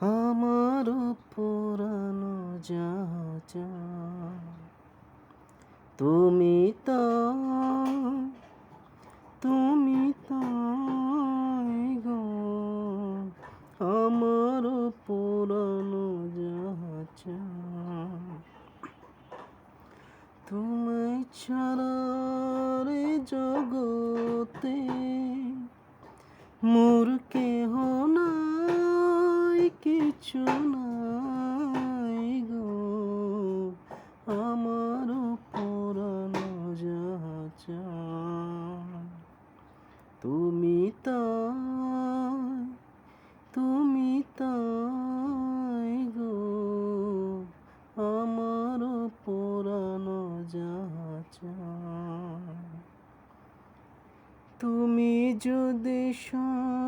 আমার পুরানো জাহাজ তুমি তো, তুমি তাই গো। আমার পুরানো জাহাজ তুমি ছাড়া জগতে মোর কিছু নাই গো। আমার পুরানো যাচা তুমি তো তুমি তো গো। আমার পুরানো যাচা তুমি যদি সা